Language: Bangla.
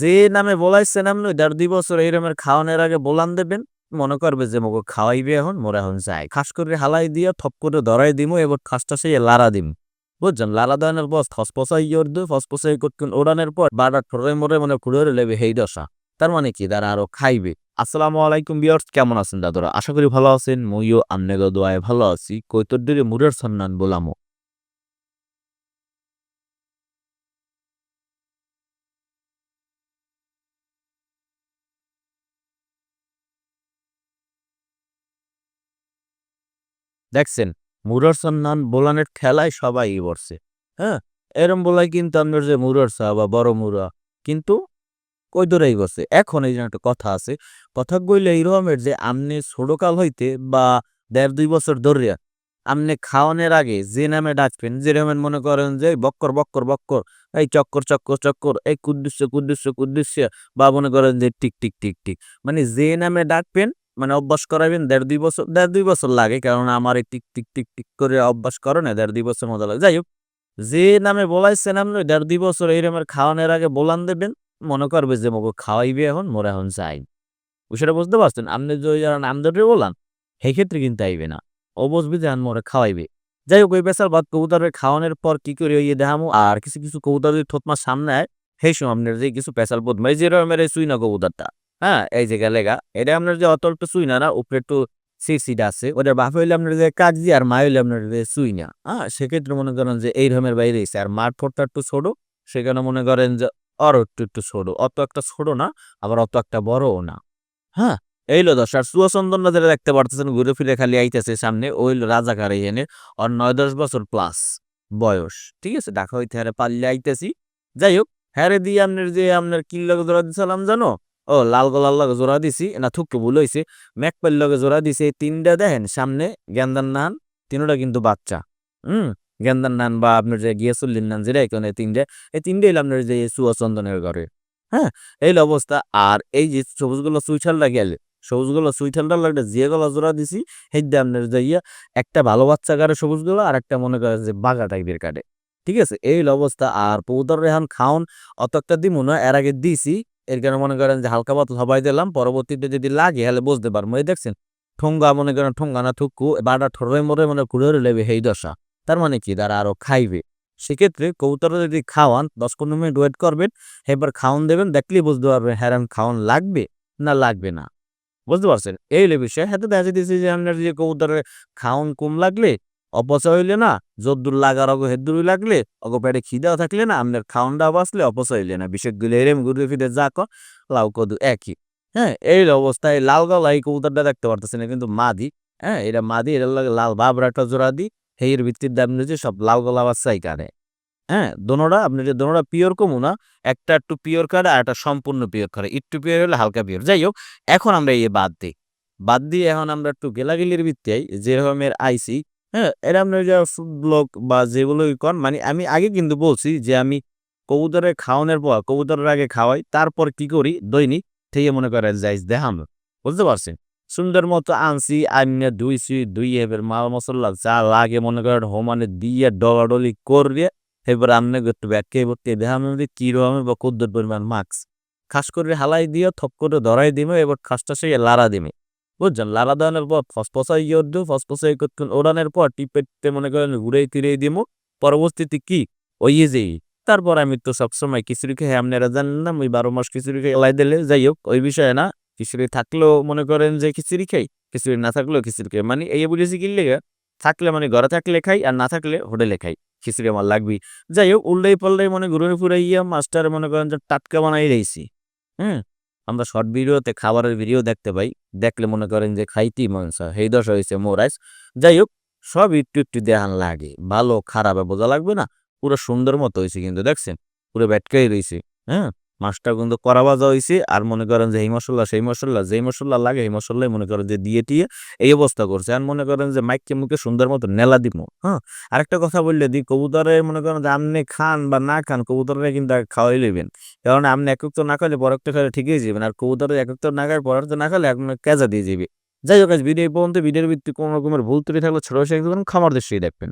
যে নামে বলাইছেন আপনি দেড় দুই বছর এইরমের খাওয়ানোর আগে বলান দেবেন। মনে করবে যে মোকে খাওয়াইবে এখন, মোরা এখন যাই। খাস করে হালাই দিয়ে থপ করে ধরাই দিমু, এবার খাসটা সেই লারা দিম। বুঝছেন? লারা দানের বস ফসফসাই ইয়র দু ফসফসাই করতেন, ওড়ানের পর বারবার ঠোরে মরে মনে খুঁড়ে লেবে হেই দশা। তার মানে কি? তারা আরও খাইবে। আসসালামু আলাইকুম বিয়ার্স কেমন আছেন দাদুরা? আশা করি ভালো আছেন, মইও আমনে দোয়ায় ভালো আছি। কৈতর মুরের সন্ধান বলামো। দেখছেন, মুরার সন্ধান বোলানের খেলায় সবাই বসছে হ্যাঁ এরম বলাই কিন্তু আপনার যে মুরার সা বা বড় মুরা, কিন্তু কই গেছে এখন এই যে একটা কথা আছে, কথা কইলে এইরকমের যে আমনে ছোটকাল হইতে বা দেড় দুই বছর ধরিয়া আমনে খাওয়ানোর আগে যে নামে ডাকবেন, যে যেরকম মনে করেন যে বক্কর বক্কর বক্কর, এই চক্কর চক্কর চক্কর, এই কুদ্দুস্য কুদ্দুস্য কুদ্দুস্য বা মনে করেন যে টিক টিক টিক টিক মানে যে নামে ডাকবেন মানে অভ্যাস করাবেন দেড় দুই বছর, দেড় দুই বছর লাগে কারণ আমার এই টিক টিক টিক টিক করে অভ্যাস করে না, দেড় দুই বছর মতো লাগে। যাই হোক, যে নামে বলাইছেন আপনি দেড় দুই বছর এইরকমের খাওয়ানোর আগে বলান দেবেন, মনে করবে যে মোকে খাওয়াইবে এখন, মোরা এখন চাই সেটা বুঝতে পারছেন? আপনি যদি যারা নাম ধরে বলান, সেই ক্ষেত্রে কিন্তু আইবে না। ও বুঝবে যে আন মোরে খাওয়াইবে। যাই হোক, ওই পেশার বাদ কবুতরের খাওয়ানোর পর কি করে ইয়ে দেখামো আর কিছু কিছু কবুতর যদি থতমার সামনে আয়, সেই সময় আপনার যে কিছু পেশাল বোধ মানে যেরকমের এই সুইনা কবুতরটা। হ্যাঁ এই যে গেলেগা এটা আপনার যে অত একটু সুইনা না না, উপরে একটু সিট আছে, ওটার বাপ হইলে আপনার যে কাগজি আর মা হইলে আপনার যে সুইনা হ্যাঁ সেক্ষেত্রে মনে করেন যে এই রকমের বাইরে এসে আর মার ঠোঁটটা একটু ছোট, সেখানে মনে করেন যে আরও একটু একটু ছোট। অত একটা ছোট না, আবার অত একটা বড়ও না। হ্যাঁ এই লো দশ। আর সুয়াচন্দনরা যেটা দেখতে পারতেছেন, ঘুরে ফিরে খালি আইতেছে সামনে ওই রাজাকার এনে আর নয়, দশ বছর প্লাস বয়স। ঠিক আছে ঢাকা হইতে হারে পাল্লে আইতেছি। যাই হোক হ্যারে দিয়ে আপনার যে আপনার কিল লগে জোড়া দিছিলাম, জানো? ও, লাল গোলার লগে জোড়া দিছি না থুককে ভুল হয়েছে ম্যাকপাল লগে জোড়া দিছে, এই তিনটা দেখেন, সামনে গেন্দার নান, তিনটা কিন্তু বাচ্চা। হুম, গেন্দার নান বা আপনার যে গিয়াসুল্লিন নান যেটা এখানে তিনটে, এই তিনটে আপনার যে সুয়াচন্দনের ঘরে। হ্যাঁ এই অবস্থা। আর এই যে সবুজগুলো সুইঠালটা গেলে, সবুজগুলো সুইঠালটা লাগলে যে গলা জোড়া দিছি দিয়ে আপনার যাইয়া একটা ভালো বাচ্চা কাটে সবুজগুলো, আর একটা মনে করে যে বাঘা টাইপের কাটে ঠিক আছে, এই অবস্থা। আর পৌদর রেহান খাওন অত একটা দিমু না, এর আগে দিছি। এর কারণে মনে করেন যে হালকা পাতলা সবাই দিলাম, পরবর্তীতে যদি লাগে হলে বুঝতে পারব। এই দেখছেন, ঠোঙ্গা মনে করেন, ঠোঙ্গা না ঠুকু বারটা ঠোরে মরে মনে ঘুরে লেবে সেই দশা। তার মানে কি? তারা আরও খাইবে। সেক্ষেত্রে কবুতর যদি খাওয়ান, দশ পনেরো মিনিট ওয়েট করবেন, এবার খাওয়ান দেবেন, দেখলেই বুঝতে পারবেন হ্যাঁ খাওয়ান লাগবে না লাগবে না। বুঝতে পারছেন? এই হলো বিষয়। হাতে দেখা দিয়েছে যে আপনার যে কবুতরের খাওয়ান কম লাগলে অপচয় হইলে না, যদ্দুর লাগার অগ হেদ্দুর লাগলে, অগ পেটে খিদাও থাকলে না আপনার খাওয়ানটা বাঁচলে অপচয় হইলে না। বিষয়গুলো এরম ঘুরে ফিরে যা কর লাউ কদু একই। হ্যাঁ এই অবস্থায় লাল গালা এই কবুতরটা দেখতে পারতেছেন কিন্তু মাদি হ্যাঁ এটা মাদি, এটার লাগে লাল বাবরাটা জোড়া দি হেয়ের ভিত্তির দাম নিয়েছে সব লাল গলা বাচ্চাই কানে হ্যাঁ দোনোটা, আপনি যে দোনোটা পিওর কমু না, একটা একটু পিওর কাটে আর একটা সম্পূর্ণ পিওর করে। একটু পিওর হলে হালকা পিওর। যাই হোক, এখন আমরা ইয়ে বাদ দিই। বাদ দিয়ে এখন আমরা একটু গেলাগিলির ভিত্তিতে যেরকমের আইসি হ্যাঁ এটা আপনার ফুড ব্লগ বা যেগুলো কন মানে আমি আগে কিন্তু বলছি যে আমি কবুতরের খাওয়ানোর পর, কবুতরের আগে খাওয়াই, তারপর কি করি? দৈনিক থেকে মনে করেন যাইস দেখাম। বুঝতে পারছেন? সুন্দর মতো আনছি, আনিয়ে ধুইছি দুই এবার মাল মশলা যা লাগে মনে করেন হোমানে দিয়ে ডলাডলি করিয়ে এবার আপনি একটু ব্যাখ্যা করতে দেখাম কি রকমের বা কদ্দুর পরিমাণ মাস্ক খাস করে হালাই দিয়ে থপ করে ধরাই দিবে এবার খাসটা সেই লারা দিবে বুঝছেন? লালা দেওয়ানোর পর ফসফসাই দিও, ফসফসাই করতেন ওড়ানোর পর টিপে টিপে মনে করেন ঘুরে ফিরে দিব পরবর্তীতে কি? ওই যে তারপর আমি তো সবসময় খিচুড়ি খেয়ে আপনারা জানেন না ওই বারো মাস খিচুড়ি খেয়ে এলাই দিলে যাই হোক, ওই বিষয়ে না, খিচুড়ি থাকলেও মনে করেন যে খিচুড়ি খাই, খিচুড়ি না থাকলেও খিচুড়ি খাই। মানে এই বুঝেছি কি লেগে? থাকলে মানে ঘরে থাকলে খাই আর না থাকলে হোটেলে খাই। খিচুড়ি আমার লাগবি যাই হোক উল্টাই পাল্লাই মনে ঘুরে ফুরে ইয়া মাস্টার মনে করেন যে টাটকা বানাই রয়েছি হ্যাঁ আমরা শর্ট ভিডিওতে খাবারের ভিডিও দেখতে পাই। দেখলে মনে করেন যে খাইতি মাংস সেই দশা হয়েছে মোরাইস যাই হোক, সব একটু একটু দেহান লাগে। ভালো, খারাপে বোঝা লাগবে না। পুরো সুন্দর মতো হয়েছে কিন্তু, দেখছেন? পুরো ব্যাটকাই রয়েছে হ্যাঁ? মাছটা কিন্তু করা ভাজা হয়েছে আর মনে করেন যে এই মশলা, সেই মশলা, যেই মশলা লাগে এই মশলাই মনে করেন যে, দিয়ে টিয়ে এই অবস্থা করছে। আর মনে করেন যে, মাইককে মুখে সুন্দর মতো নেলা দিব হ্যাঁ? আরেকটা কথা বললে দি কবুতরে মনে করেন যে, আপনি খান বা না খান কবুতরে কিন্তু খাওয়াই নেবেন কারণ আপনি এক তো না খাইলে পরকটা খাইলে ঠিকই যাবেন আর কবুতরে এক তো না খাই পরকটা না খাইলে আপনার কেজা দিয়ে যাবে যাই হোক ভিডিও পর্যন্ত, ভিডিওর ভিত্তি কোনো রকমের ভুল ত্রুটি থাকলে ছোট খামার দৃষ্টি দেখবেন।